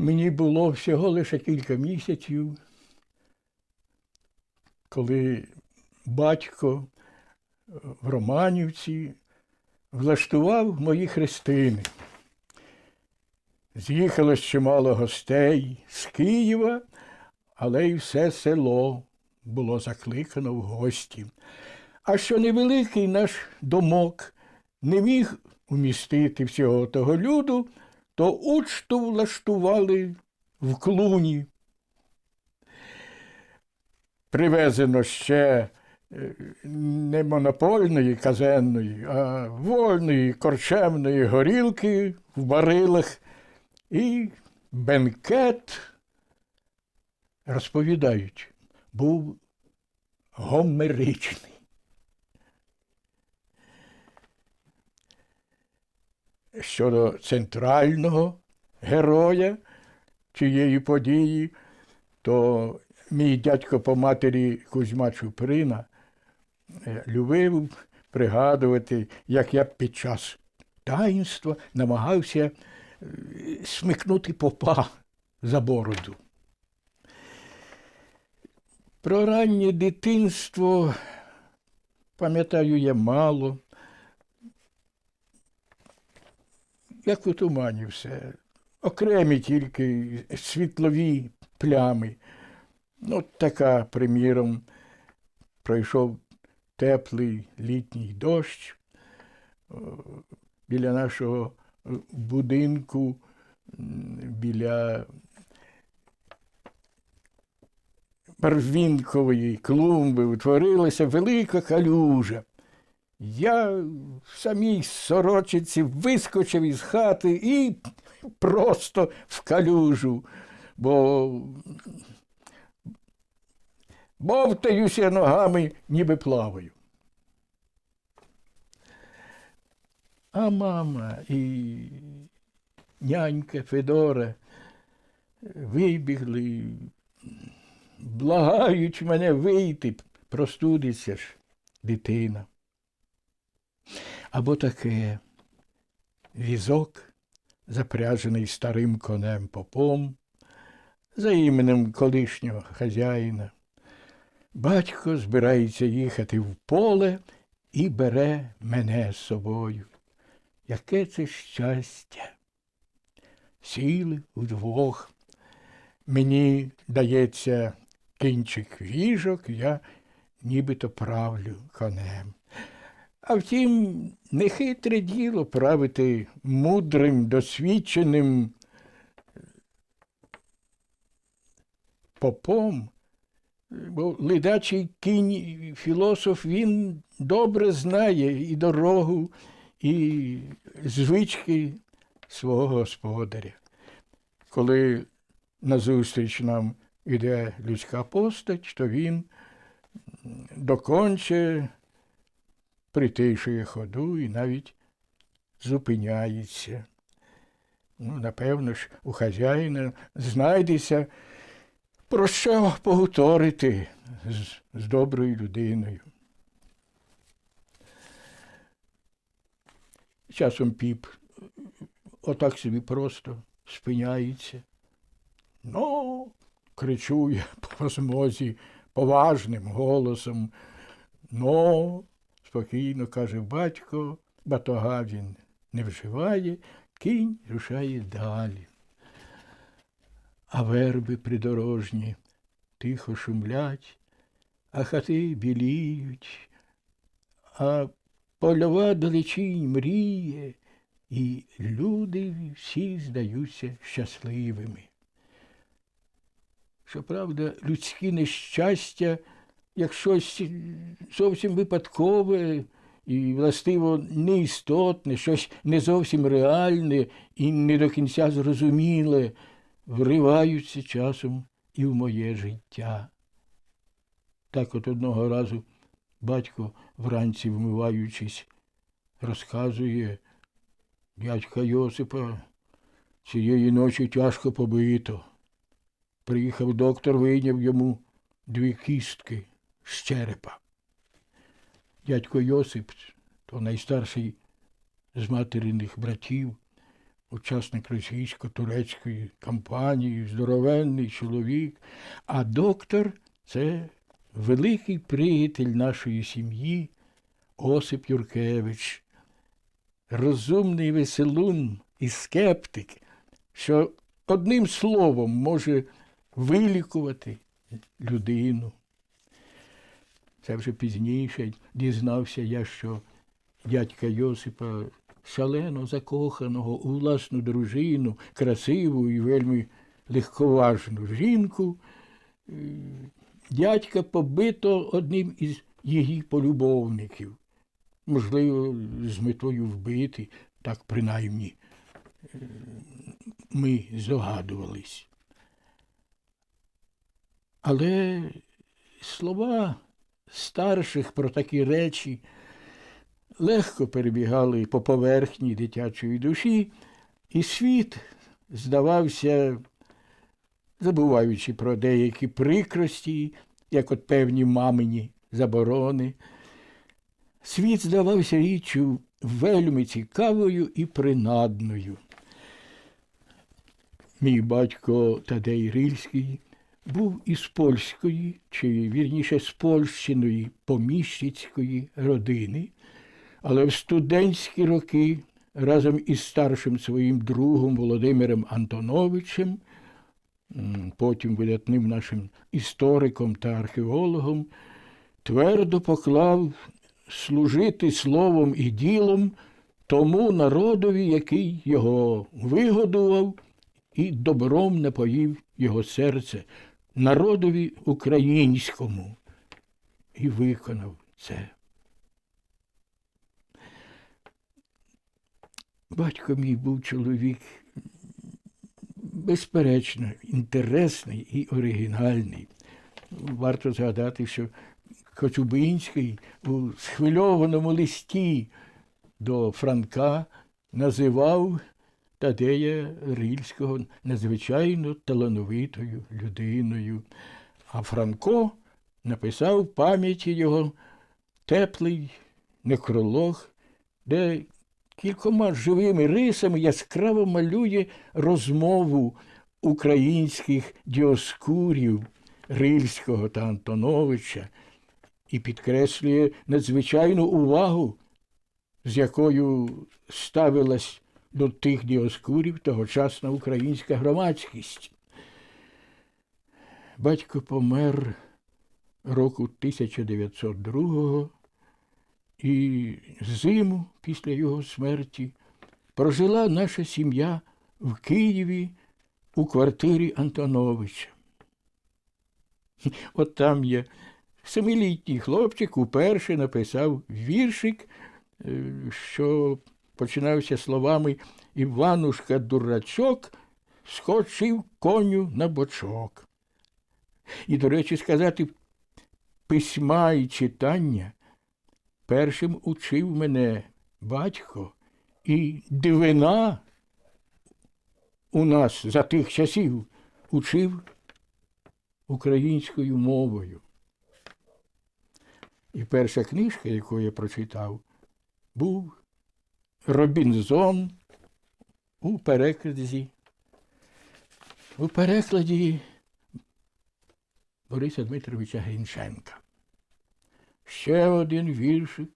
Мені було всього лише кілька місяців, коли батько в Романівці влаштував мої хрестини. З'їхалось чимало гостей з Києва, але й все село було закликано в гості. А що невеликий наш домок не міг умістити всього того люду, то учту влаштували в клуні. Привезено ще е, не монопольної казенної, а вольної корчемної горілки в барилах і бенкет, розповідають, був гомеричний. Щодо центрального героя цієї події, то мій дядько по матері Кузьма Чуприна е, любив пригадувати, як я під час таїнства намагався е, смикнути попа за бороду. Про раннє дитинство пам'ятаю я мало. Як у тумані все. Окремі тільки світлові плями. Ну, така, приміром, пройшов теплий літній дощ біля нашого е, будинку, біля барвінкової клумби утворилася велика калюжа. Я в самій сорочиці вискочив із хати і просто в калюжу, бо бовтаюся ногами, ніби плаваю. А мама і нянька Федора вибігли, благають мене вийти, простудиться ж дитина. Або таке візок, запряжений старим конем попом, за іменем колишнього хазяїна. Батько збирається їхати в поле і бере мене з собою. Яке це щастя! Сіли вдвох. Мені дається кінчик віжок, я нібито правлю конем. А втім, нехитре діло правити мудрим, досвідченим попом, бо ледачий кінь філософ він добре знає і дорогу, і звички свого господаря. Коли назустріч нам іде людська постать, то він доконче притишує ходу і навіть зупиняється. Ну, напевно ж, у хазяїна знайдеться про що погуторити з, з доброю людиною. Часом піп отак собі просто спиняється. Ну, кричу я по змозі поважним голосом. Ну, спокійно каже батько, батога він не вживає, кінь рушає далі. А верби придорожні тихо шумлять, а хати біліють, а польова далечінь мріє, і люди всі здаються щасливими. Щоправда, людські нещастя, як щось зовсім випадкове і, властиво, неістотне, щось не зовсім реальне і не до кінця зрозуміле, вриваються часом і в моє життя. Так от одного разу батько, вранці вмиваючись, розказує дядька Йосипа, цієї ночі тяжко побито. Приїхав доктор, вийняв йому дві кістки з черепа. Дядько Йосип, то найстарший з материних братів, учасник російсько-турецької кампанії, здоровенний чоловік, а доктор це великий приятель нашої сім'ї Осип Юркевич, розумний веселун і скептик, що одним словом може вилікувати людину. Це вже пізніше дізнався я, що дядька Йосипа, шалено закоханого у власну дружину, красиву і вельми легковажну жінку, е, дядька побито одним із її полюбовників. Можливо, з метою вбити, так принаймні е, ми здогадувались. Але слова старших про такі речі легко перебігали по поверхні дитячої душі, і світ здавався, забуваючи про деякі прикрості, як от певні мамині заборони. Світ здавався річчю вельми цікавою і принадною. Мій батько Тадей Рильський був із польської, чи вірніше з польщиної поміщицької родини, але в студентські роки разом із старшим своїм другом Володимиром Антоновичем, потім видатним нашим істориком та археологом, твердо поклав служити словом і ділом тому народові, який його вигодував і добром напоїв його серце, народові українському, і виконав це. Батько мій був чоловік безперечно інтересний і оригінальний. Варто згадати, що Коцюбинський у схвильованому листі до Франка називав Тадея Рильського надзвичайно талановитою людиною. А Франко написав в пам'яті його теплий некролог, де кількома живими рисами яскраво малює розмову українських діоскурів Рильського та Антоновича і підкреслює надзвичайну увагу, з якою ставилась до тих діоскурів тогочасна українська громадськість. Батько помер року 1902 і зиму після його смерті прожила наша сім'я в Києві у квартирі Антоновича. От там я, семилітній хлопчик, уперше написав віршик, е, що починався словами Іванушка дурачок скочив коню на бочок. І, до речі, сказати, письма і читання першим учив мене батько і дивина у нас за тих часів учив українською мовою. І перша книжка, яку я прочитав, був Робінзон у перекладі. У перекладі Бориса Дмитровича Грінченка. Ще один віршик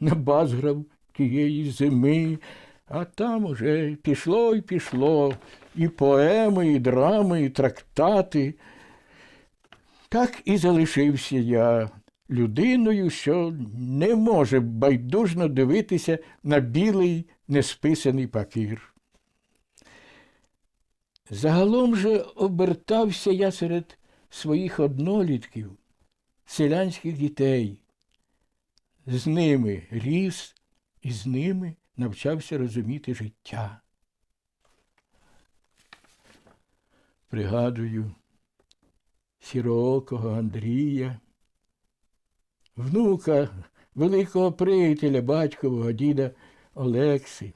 на базграв тієї зими, а там уже пішло і пішло, і поеми, і драми, і трактати. Так і залишився я людиною, що не може байдужно дивитися на білий несписаний папір. Загалом же обертався я серед своїх однолітків, селянських дітей. З ними ріс і з ними навчався розуміти життя. Пригадую сіроокого Андрія, внука великого приятеля батькового діда Олекси.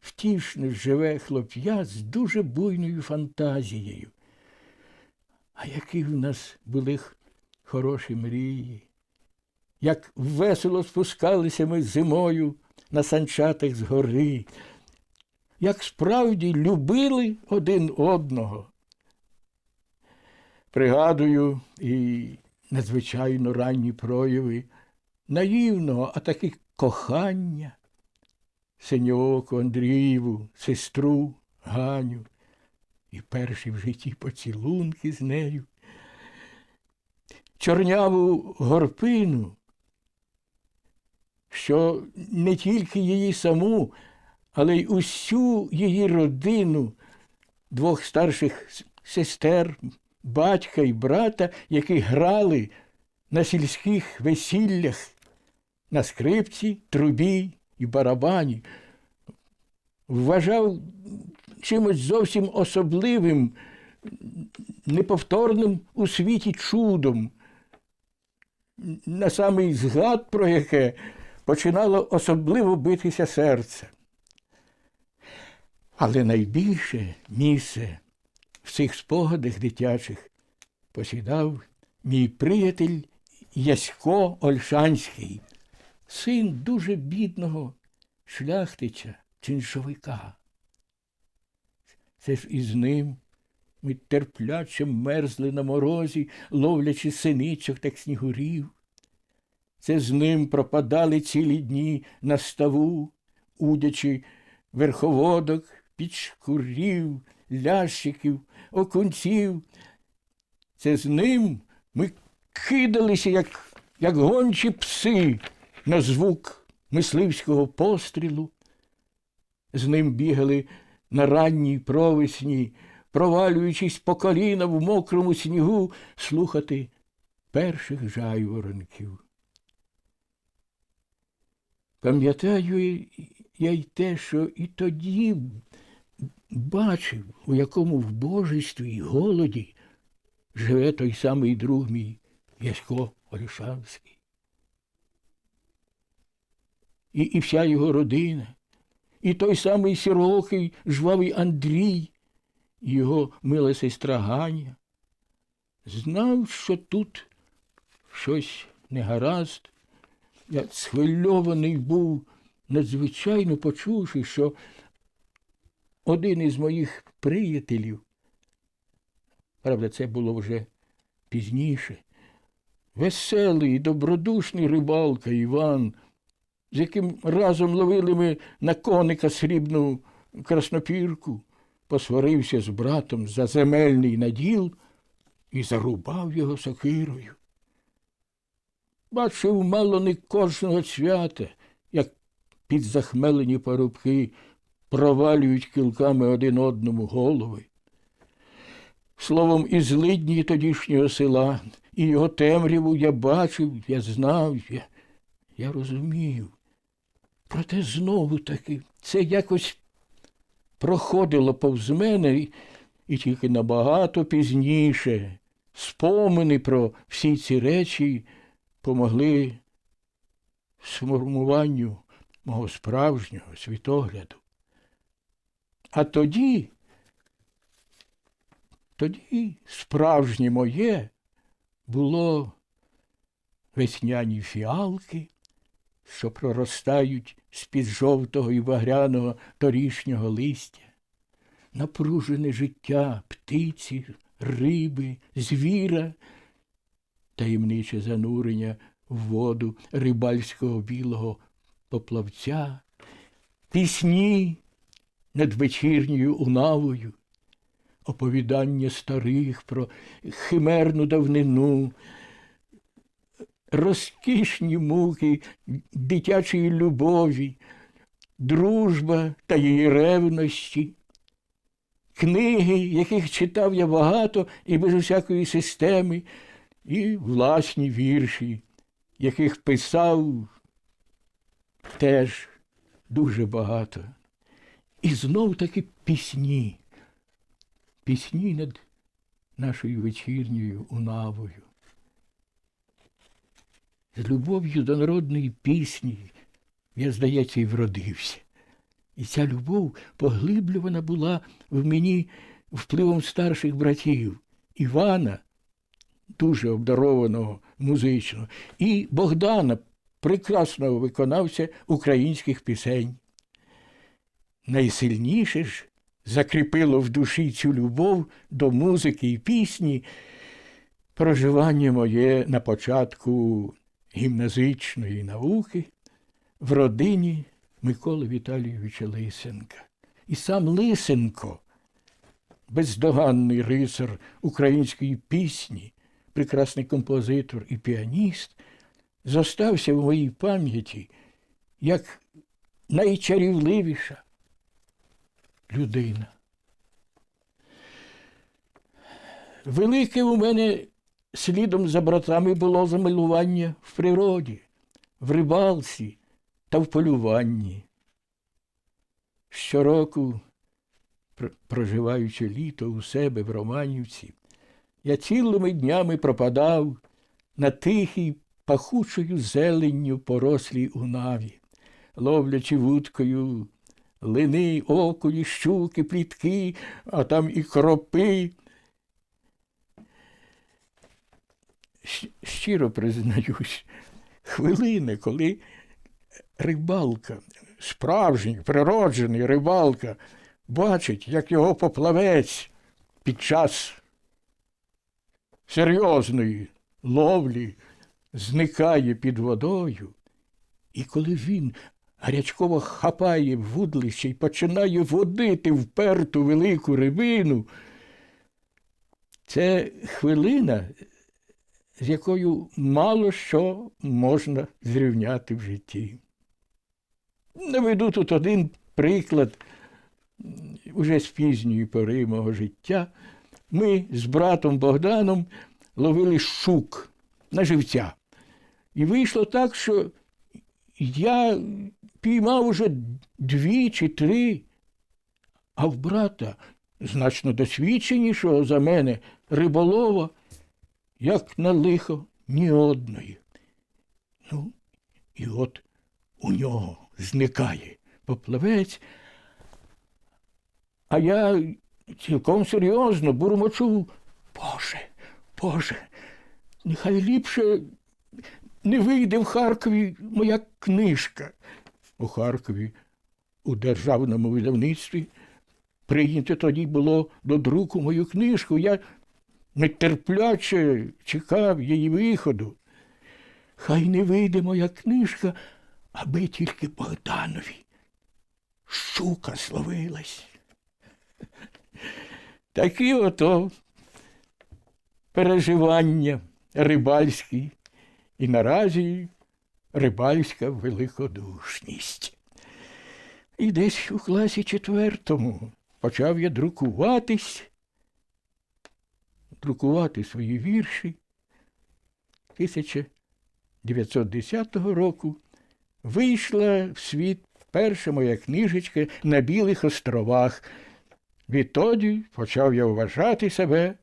Втішно живе хлоп'я з дуже буйною фантазією. А які в нас були хороші мрії, як весело спускалися ми зимою на санчатах з гори, як справді любили один одного. Пригадую і надзвичайно ранні прояви наївного, а таки кохання, синьоку Андрієву, сестру Ганю і перші в житті поцілунки з нею. Чорняву горпину, що не тільки її саму, але й усю її родину, двох старших сестер, батька і брата, які грали на сільських весіллях, на скрипці, трубі і барабані. Вважав чимось зовсім особливим, неповторним у світі чудом, на самий згад про яке починало особливо битися серце. Але найбільше місце в цих спогадах дитячих посідав мій приятель Ясько Ольшанський, син дуже бідного шляхтича, чиншовика. Це ж із ним ми терпляче мерзли на морозі, ловлячи синичок та снігурів. Це з ним пропадали цілі дні на ставу, удячи верховодок, підшкурів, лящиків, окунців. Це з ним ми кидалися, як, як гончі пси, на звук мисливського пострілу. З ним бігали на ранній провесні, провалюючись по коліна в мокрому снігу, слухати перших жайворонків. Пам'ятаю я й те, що і тоді бачив, у якому вбожестві й голоді живе той самий друг мій Ясько Олішанський. І, і вся його родина, і той самий сірокий жвавий Андрій, і його мила сестра Ганя. Знав, що тут щось негаразд. Я схвильований був, надзвичайно почувши, що один із моїх приятелів, правда, це було вже пізніше, веселий, добродушний рибалка Іван, з яким разом ловили ми на коника срібну краснопірку, посварився з братом за земельний наділ і зарубав його сокирою. Бачив мало не кожного свята, як під захмелені парубки провалюють кілками один одному голови. Словом, і злидні тодішнього села, і його темряву я бачив, я знав, я, я розумів. Проте знову таки це якось проходило повз мене і, і тільки набагато пізніше спомини про всі ці речі помогли сформуванню мого справжнього світогляду. А тоді, тоді справжнє моє було весняні фіалки, що проростають з-під жовтого і багряного торішнього листя, напружене життя птиці, риби, звіра, таємниче занурення в воду рибальського білого поплавця, пісні над вечірньою унавою, оповідання старих про химерну давнину, розкішні муки дитячої любові, дружба та її ревності, книги, яких читав я багато і без усякої системи, і власні вірші, яких писав теж дуже багато. І знов таки пісні, пісні над нашою вечірньою унавою. З любов'ю до народної пісні я, здається, і вродився. І ця любов поглиблювана була в мені впливом старших братів Івана, дуже обдарованого музично, і Богдана, прекрасного виконавця українських пісень. Найсильніше ж закріпило в душі цю любов до музики і пісні проживання моє на початку гімназичної науки в родині Миколи Віталійовича Лисенка. І сам Лисенко, бездоганний рицар української пісні, прекрасний композитор і піаніст, зостався в моїй пам'яті як найчарівливіша людина. Велике у мене слідом за братами було замилування в природі, в рибалці та в полюванні. Щороку, проживаючи літо у себе в Романівці, я цілими днями пропадав на тихій пахучою зеленню порослій у наві, ловлячи вудкою лини, окуні, щуки, плітки, а там і кропи. Щиро признаюсь, хвилини, коли рибалка, справжній, природжений рибалка, бачить, як його поплавець під час серйозної ловлі зникає під водою, і коли він гарячково хапає вудлище і починає водити вперту велику рибину, це хвилина, з якою мало що можна зрівняти в житті. Наведу тут один приклад уже з пізньої пори мого життя. Ми з братом Богданом ловили щук на живця. І вийшло так, що я піймав уже дві чи три, а в брата значно досвідченішого за мене риболова, як на лихо ні одної. Ну, і от у нього зникає поплавець, а я цілком серйозно бурмочу, Боже, Боже, нехай ліпше не вийде в Харкові моя книжка. У Харкові у державному видавництві прийнято тоді було до друку мою книжку. Я нетерпляче чекав її виходу. Хай не вийде моя книжка, аби тільки Богданові. Щука словилась. Такі ото переживання рибальські і наразі рибальська великодушність. І десь у класі четвертому почав я друкуватись, друкувати свої вірші. 1910 року вийшла в світ перша моя книжечка на Білих островах. Відтоді почав я вважати себе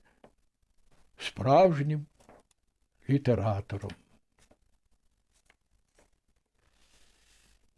справжнім літератором.